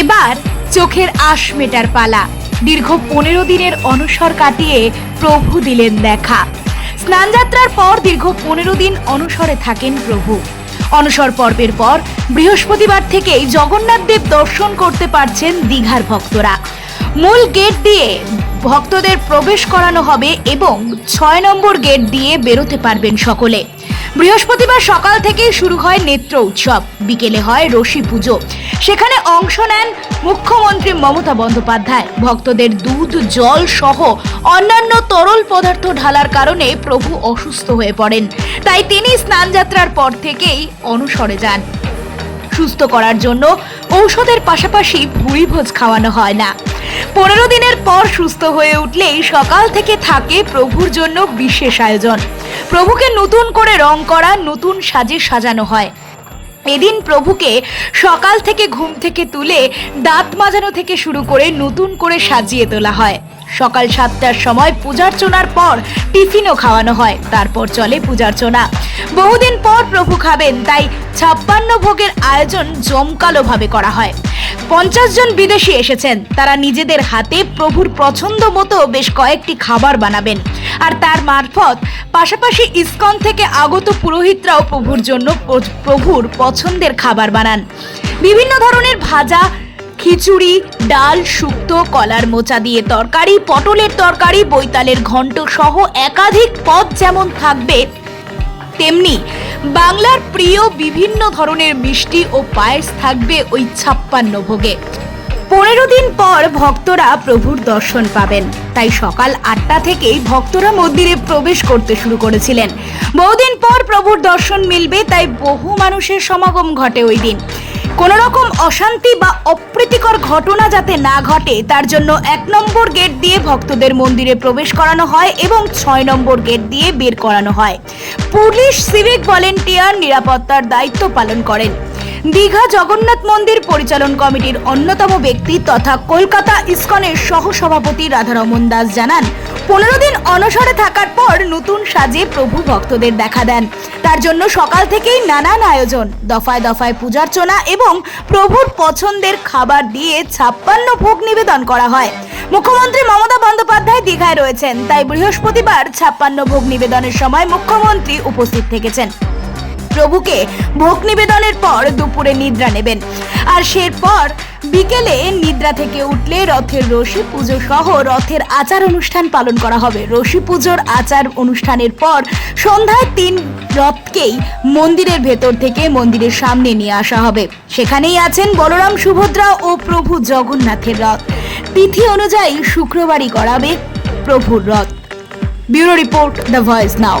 এবার চোখের আশ মেটার পালা। দীর্ঘ পনেরো দিনের অনসর কাটিয়ে প্রভু দিলেন দেখা। স্নানযাত্রার পর দীর্ঘ পনেরো দিন অনসরে থাকেন প্রভু। অনসর পর্বের পর বৃহস্পতিবার থেকেই জগন্নাথ দেব দর্শন করতে পারছেন দীঘার ভক্তরা। মূল গেট দিয়ে ভক্তদের প্রবেশ করানো হবে এবং ছয় নম্বর গেট দিয়ে বেরোতে পারবেন সকলে। বৃহস্পতিবার সকাল থেকেই শুরু হয় নেত্র উৎসব। বিকেলে হয় রশি পুজো। সেখানে অংশ নেন মুখ্যমন্ত্রী মমতা বন্দ্যোপাধ্যায়। ভক্তদের দুধ, জল সহ অন্যান্য তরল পদার্থ ঢালার কারণে প্রভু অসুস্থ হয়ে পড়েন। তাই তিনি স্নানযাত্রার পর থেকেই অনুসরে যান। সুস্থ করার জন্য ঔষধের পাশাপাশি ভুড়িভোজ খাওয়ানো হয় না। পনেরো দিনের পর সুস্থ হয়ে উঠলেই সকাল থেকে থাকে প্রভুর জন্য বিশেষ আয়োজন। প্রভুকে নতুন করে রং করা, নতুন সাজে সাজানো হয়। এদিন প্রভুকে সকাল থেকে ঘুম থেকে তুলে দাঁত মাজানো থেকে শুরু করে নতুন করে সাজিয়ে তোলা হয়। সকাল সাতটার সময় পূজার্চনার পর টিফিনও খাওয়ানো হয়, তারপর চলে পূজার্চনা। বহুদিন পর প্রভু খাবেন, তাই ছাপ্পান্ন ভোগের আয়োজন জমকালোভাবে করা হয়। পঞ্চাশ জন বিদেশি এসেছেন। তারা নিজেদের হাতে প্রভুর পছন্দ মতো বেশ কয়েকটি খাবার বানাবেন। আর তার মারফত পাশাপাশি ইসকন থেকে আগত পুরোহিতরাও প্রভুর জন্য প্রভুর পছন্দের খাবার বানান। বিভিন্ন ধরনের ভাজা, খিচুড়ি, ডাল, শুক্তো, কলার মোচা দিয়ে তরকারি, পটলের তরকারি, বৈতালের ঘন্ট সহ একাধিক পদ যেমন থাকবে তেমনি বাংলার প্রিয় বিভিন্ন ধরনের মিষ্টি ও পায়েস থাকবে ওই ছাপ্পান্ন ভোগে। পনেরো দিন পর ভক্তরা প্রভুর দর্শন পাবেন। তাই সকাল আটটা থেকেই ভক্তরা মন্দিরে প্রবেশ করতে শুরু করেছিলেন। বহুদিন পর প্রভুর দর্শন মিলবে, তাই বহু মানুষের সমাগম ঘটে ওই দিন। কোন রকম অশান্তি বা অপ্রীতিকর ঘটনা যাতে না ঘটে, তার জন্য এক নম্বর গেট দিয়ে ভক্তদের মন্দিরে প্রবেশ করানো হয় এবং ছয় নম্বর গেট দিয়ে বের করানো হয়। পুলিশ, সিভিক ভলেন্টিয়ার নিরাপত্তার দায়িত্ব পালন করেন। দীঘা জগন্নাথ মন্দির পরিচালন কমিটির অন্যতম ব্যক্তি তথা কলকাতা ইসকনের সহসভাপতি রাধারমন দাস জানান, পনেরো দিন অনসরে থাকার পর নতুন সাজে প্রভু ভক্তদের দেখা দেন। তার জন্য সকাল থেকেই নানান আয়োজন, দফায় দফায় পূজার্চনা এবং প্রভুর পছন্দের খাবার দিয়ে ছাপ্পান্ন ভোগ নিবেদন করা হয়। মুখ্যমন্ত্রী মমতা বন্দ্যোপাধ্যায় দীঘায় রয়েছেন, তাই বৃহস্পতিবার ছাপ্পান্ন ভোগ নিবেদনের সময় মুখ্যমন্ত্রী উপস্থিত থেকেছেন। প্রভুকে ভোগ নিবেদনের পর দুপুরে নিদ্রা নেবেন। আর সেরপর বিকেলে নিদ্রা থেকে উঠলে রথের রশি পুজো সহ রথের আচার অনুষ্ঠান পালন করা হবে। রশি পুজোর আচার অনুষ্ঠানের পর সন্ধ্যায় তিন রথকেই মন্দিরের ভেতর থেকে মন্দিরের সামনে নিয়ে আসা হবে। সেখানেই আছেন বলরাম সুভদ্রা ও প্রভু জগন্নাথের রথ। তিথি অনুযায়ী শুক্রবারই করাবে প্রভুর রথ। Bureau report the voice now.